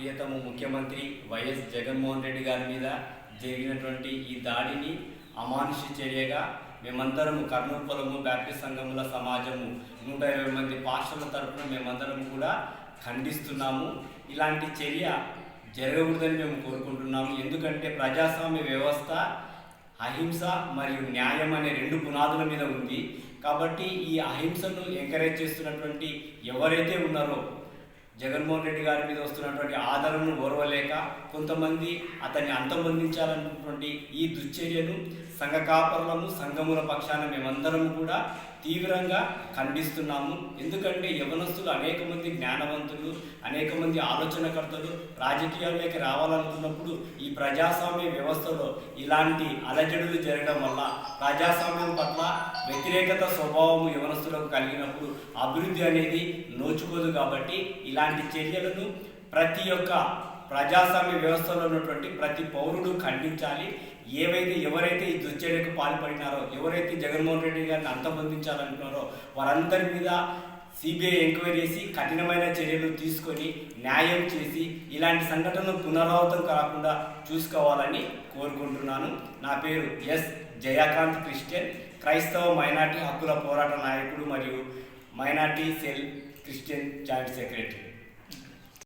ప్రియతమ ముఖ్యమంత్రి వైఎస్ జగన్మోహన్ రెడ్డి గారి మీద జరిగినటువంటి ఈ దాడిని అమానుష చర్యగా మేమందరము కర్నూలు పొలము బ్యాప్టిస్ట్ సంఘముల సమాజము నూట ఇరవై మంది పాస్టర్ల తరఫున మేమందరం కూడా ఖండిస్తున్నాము. ఇలాంటి చర్య జరగకూడదని మేము కోరుకుంటున్నాము. ఎందుకంటే ప్రజాస్వామ్య వ్యవస్థ అహింస మరియు న్యాయం అనే రెండు పునాదుల మీద ఉంది. కాబట్టి ఈ అహింసను ఎంకరేజ్ చేస్తున్నటువంటి ఎవరైతే ఉన్నారో జగన్మోహన్ రెడ్డి గారి మీద వస్తున్నటువంటి ఆదరణను ఓర్వలేక కొంతమంది అతన్ని అంతమొందించాలన్నటువంటి ఈ దుశ్చర్యను సంఘ కాపరులము సంఘముల పక్షాన మేమందరం కూడా తీవ్రంగా ఖండిస్తున్నాము. ఎందుకంటే యవనస్తులు అనేక మంది జ్ఞానవంతులు అనేక మంది ఆలోచనకర్తలు రాజకీయాల్లోకి రావాలనుకున్నప్పుడు ఈ ప్రజాస్వామ్య వ్యవస్థలో ఇలాంటి అలజడులు జరగడం వల్ల ప్రజాస్వామ్యం పట్ల వ్యతిరేకత స్వభావం యవనస్తులకు కలిగినప్పుడు అభివృద్ధి అనేది నోచుకోదు కాబట్టి ఇలాంటి చర్యలను ప్రతి ఒక్క ప్రజాస్వామ్య వ్యవస్థలో ఉన్నటువంటి ప్రతి పౌరుడు ఖండించాలి. ఏవైతే ఎవరైతే ఈ దుర్చర్యకు పాల్పడినారో ఎవరైతే జగన్మోహన్ రెడ్డి గారిని అంతమొందించాలనుకున్నారో వారందరి మీద సిబిఐ ఎంక్వైరీ చేసి కఠినమైన చర్యలు తీసుకొని న్యాయం చేసి ఇలాంటి సంఘటనలు పునరావృతం కాకుండా చూసుకోవాలని కోరుకుంటున్నాను. నా పేరు ఎస్ జయాకాంత్ క్రిస్టియన్. క్రైస్తవ మైనార్టీ హక్కుల పోరాట నాయకుడు మరియు minority cell Christian joint secretary.